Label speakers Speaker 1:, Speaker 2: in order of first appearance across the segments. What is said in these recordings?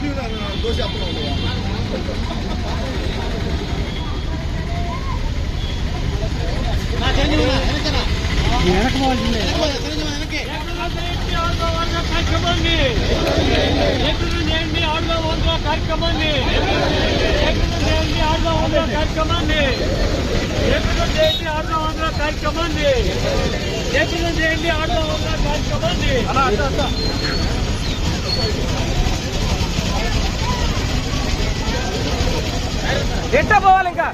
Speaker 1: దోశ అప్పుడు
Speaker 2: కార్యక్రమాన్ని ఎక్కడ చేయండి ఆడుగా వందల కార్యక్రమాన్ని ఎక్కడ చేయండి ఆడుగా వందల కార్యక్రమాన్ని చేయండి ఆడుగా వందల కార్యక్రమాన్ని చేయండి ఆడుగా వందల కార్యక్రమాన్ని
Speaker 3: ఇంకా పోవాలి ఇంకా.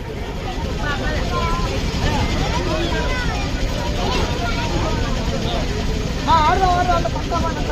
Speaker 3: ఆడదాం ఆడదాం పక్క పక్క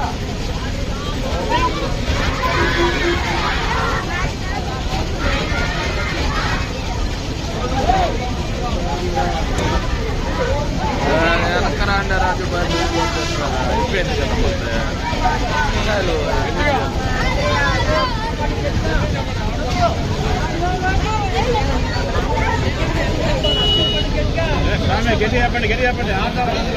Speaker 1: గట్టి చెప్పండి. గట్టి చెప్పండి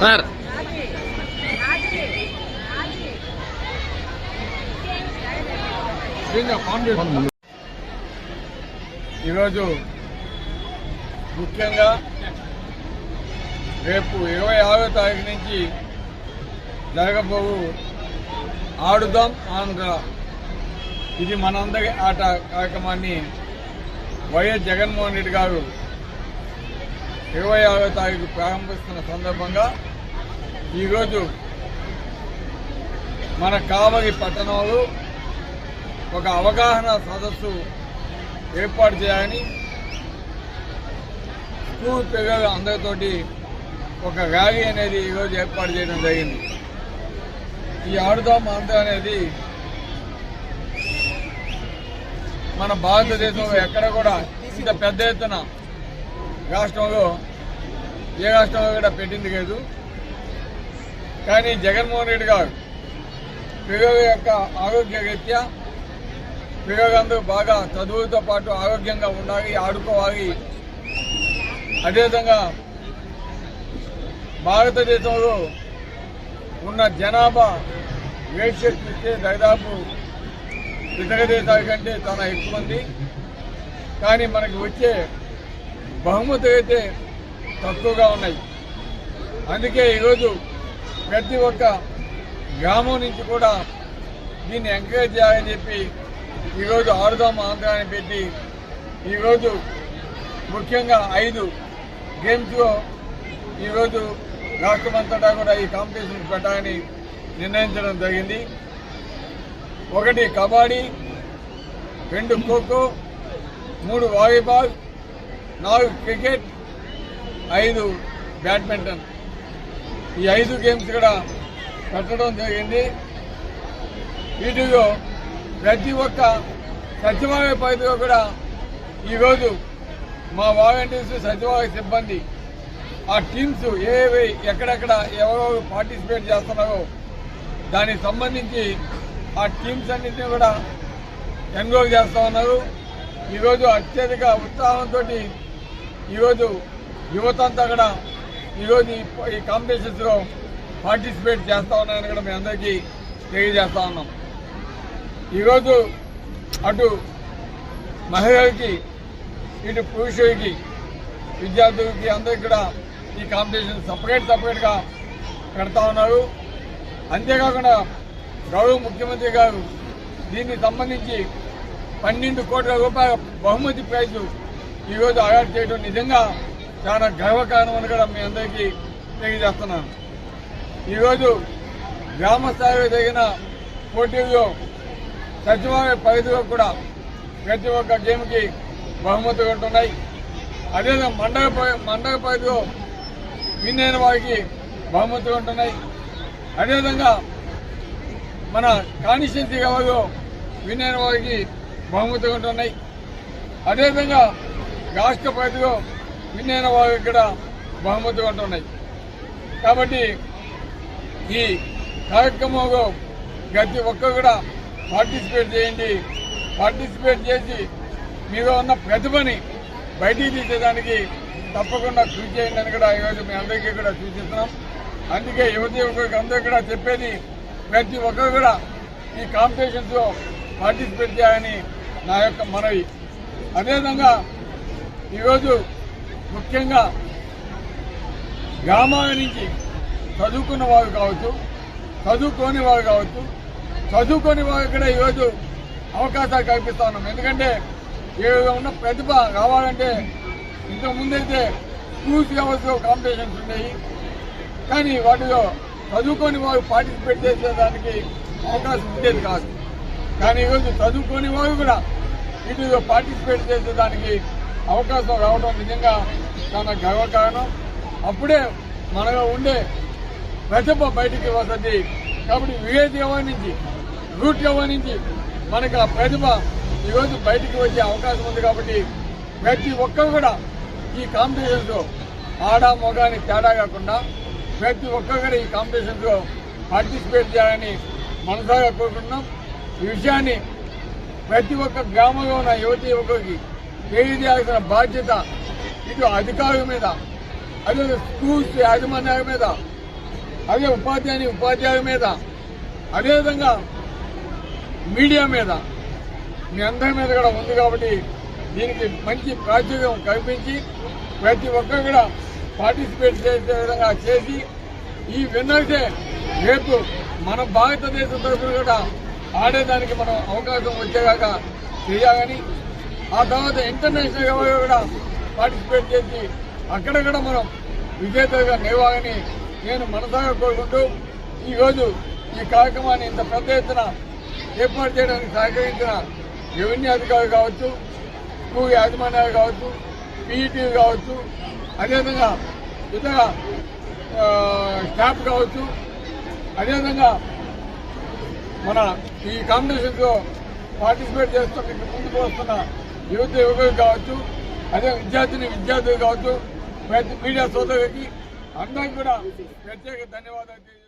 Speaker 1: సార్. ఈరోజు ముఖ్యంగా రేపు ఇరవై ఆరో తారీఖు నుంచి జరగబోవు ఆడుదాం ఆంధ్ర. ఇది మనందరి ఆట కార్యక్రమాన్ని వైఎస్ జగన్మోహన్ రెడ్డి గారు ఇరవై ఆరో తారీఖు ప్రారంభిస్తున్న సందర్భంగా ఈరోజు మన కావలి పట్టణంలో ఒక అవగాహన సదస్సు ఏర్పాటు చేయాలని స్కూల్ పిల్లలు అందరితోటి ఒక ర్యాలీ అనేది ఈరోజు ఏర్పాటు చేయడం జరిగింది. ఈ ఆడుదాం ఆంధ్ర అనేది మన భారతదేశంలో ఎక్కడ కూడా ఇంత పెద్ద ఎత్తున రాష్ట్రంలో ఏ రాష్ట్రంలో కూడా పెట్టింది లేదు. కానీ జగన్మోహన్ రెడ్డి గారు పిల్లల యొక్క ఆరోగ్య రీత్యా పిల్లలందరూ బాగా చదువుతో పాటు ఆరోగ్యంగా ఉండాలి ఆడుకోవాలి. అదేవిధంగా భారతదేశంలో ఉన్న జనాభా రేషియో చూస్తే దాదాపు ఇతర దేశాల కంటే చాలా ఎక్కువ ఉంది. కానీ మనకి వచ్చే బహుమతులు అయితే తక్కువగా ఉన్నాయి. అందుకే ఈరోజు ప్రతి ఒక్క గ్రామం నుంచి కూడా దీన్ని ఎంకరేజ్ చేయాలని చెప్పి ఈరోజు ఆడుదాం ఆంధ్రాన్ని పెట్టి ఈరోజు ముఖ్యంగా ఐదు గేమ్స్లో ఈరోజు రాష్ట్రమంతటా కూడా ఈ కాంపిటీషన్ పెట్టాలని నిర్ణయించడం జరిగింది. ఒకటి కబడ్డీ రెండు ఖోఖో మూడు వాలీబాల్ నాలుగు క్రికెట్ ఐదు బ్యాడ్మింటన్. ఈ ఐదు గేమ్స్ కూడా పెట్టడం జరిగింది. వీటిలో ప్రతి ఒక్క సచివాలయ పరిధిలో కూడా ఈరోజు మా వాలంటీర్స్ సచివాలయ సిబ్బంది ఆ టీమ్స్ ఏవి ఎక్కడెక్కడ ఎవరెవరు పార్టిసిపేట్ చేస్తున్నారో దానికి సంబంధించి ఆ టీమ్స్ అన్నింటినీ కూడా ఎన్రోల్ చేస్తా ఉన్నారు. ఈరోజు అత్యధిక ఉత్సాహంతో ఈరోజు యువత అంతా కూడా ఈరోజు ఈ- ఈ కాంపిటీషన్స్లో పార్టిసిపేట్ చేస్తా ఉన్నాయని కూడా మీ అందరికీ తెలియజేస్తా ఉన్నాం. ఈరోజు అటు మహిళలకి ఇటు పురుషులకి విద్యార్థులకి అందరికీ కూడా ఈ కాంపిటీషన్ సపరేట్ సపరేట్గా పెడతా ఉన్నారు. అంతేకాకుండా గౌరవ ముఖ్యమంత్రి గారు దీనికి సంబంధించి పన్నెండు కోట్ల రూపాయల బహుమతి ప్రైజు ఈరోజు అవార్డు చేయడం నిజంగా చాలా గర్వకారణం అని కూడా మీ అందరికీ తెలియజేస్తున్నాను. ఈరోజు గ్రామ స్థాయిలో జరిగిన పోటీల్లో సచివాలయ పరిధిలో కూడా ప్రతి ఒక్క గేమ్కి బహుమతులు ఉంటున్నాయి. అదేవిధంగా మండల మండల పరిధిలో విన్ అయిన వారికి బహుమతులు ఉంటున్నాయి. అదేవిధంగా మన కాన్స్టిట్యున్సీ కావచ్చు విన్ అయిన వారికి బహుమతులు ఉంటున్నాయి. అదేవిధంగా రాష్ట్ర పరిధిలో విన్ అయిన వారికి కూడా ఉంటున్నాయి. కాబట్టి ఈ కార్యక్రమంలో ప్రతి ఒక్కరు కూడా పార్టిసిపేట్ చేయండి. పార్టిసిపేట్ చేసి మీలో ఉన్న ప్రతిభని బయటికి తీసేదానికి తప్పకుండా కృషి చేయండి అని కూడా ఈరోజు మీ అందరికీ కూడా సూచిస్తున్నాం. అందుకే యువతి యువకులకు అందరూ కూడా చెప్పేది ప్రతి ఒక్కరు కూడా ఈ కాంపిటీషన్స్లో పార్టిసిపేట్ చేయాలని నా యొక్క మనవి. అదేవిధంగా ఈరోజు ముఖ్యంగా గ్రామాల నుంచి చదువుకున్న వారు కావచ్చు చదువుకోని వారు కావచ్చు చదువుకోని వారు కూడా ఈరోజు అవకాశాలు కల్పిస్తా ఉన్నాం. ఎందుకంటే ఈరోజు ఉన్న ప్రతిభ కావాలంటే ఇంతకుముందైతే స్కూల్స్ వ్యవస్థలో కాంపిటీషన్స్ ఉన్నాయి కానీ వాటిలో చదువుకొని వారు పార్టిసిపేట్ చేసేదానికి అవకాశం ఉండేది కాదు. కానీ ఈరోజు చదువుకోని వారు కూడా వీటిలో పార్టిసిపేట్ చేసేదానికి అవకాశం రావడం నిజంగా చాలా గర్వకారణం. అప్పుడే మనలో ఉండే ప్రతిభ బయటికి వస్తుంది. కాబట్టి వివేది ఎవరి నుంచి? రూట్ ఎవరి నుంచి? మనకు ఆ ప్రతిభ ఈరోజు బయటికి వచ్చే అవకాశం ఉంది కాబట్టి ప్రతి ఒక్కరు కూడా ఈ కాంపిటీషన్స్లో ఆడ మొగాని తేడా కాకుండా ప్రతి ఒక్కరు కూడా ఈ కాంపిటీషన్స్లో పార్టిసిపేట్ చేయాలని మనసాగా కోరుకుంటున్నాం. ఈ విషయాన్ని ప్రతి ఒక్క గ్రామంలో ఉన్న యువతి యువకుడికి తెలియజేయాల్సిన బాధ్యత ఇటు అధికారుల మీద అదే స్కూల్స్ యాజమాన్యాల మీద అదే ఉపాధ్యాయుని ఉపాధ్యాయుల మీద అదేవిధంగా మీడియా మీద. మీ అందరి మీద కూడా ఉంది కాబట్టి దీనికి మంచి ప్రాచుర్యం కల్పించి ప్రతి ఒక్కరు కూడా పార్టిసిపేట్ చేసే విధంగా చేసి ఈ విన్నర్సే రేపు మన భారతదేశం తరఫున కూడా ఆడేదానికి మనం అవకాశం వచ్చేలాగా చేయాలని ఆ తర్వాత ఇంటర్నేషనల్ లెవెల్లో కూడా పార్టిసిపేట్ చేసి అక్కడ కూడా మనం విజేతగా నిలవాలని నేను మనసాగా కోరుకుంటూ ఈరోజు ఈ కార్యక్రమాన్ని ఇంత పెద్ద ఎత్తున ఏర్పాటు చేయడానికి సహకరించిన రెవెన్యూ అధికారులు కావచ్చు స్కూల్ యాజమాన్యాలు కావచ్చు పీఈటీ కావచ్చు అదేవిధంగా ఇతర స్టాఫ్ కావచ్చు అదేవిధంగా మన ఈ కాంపిటీషన్లో పార్టిసిపేట్ చేస్తున్న మీకు ముందుకు వస్తున్న యువత యువకులు కావచ్చు అదే విద్యార్థిని విద్యార్థులు కావచ్చు మీడియా సోదరులకి అందరికీ కూడా ప్రత్యేక ధన్యవాదాలు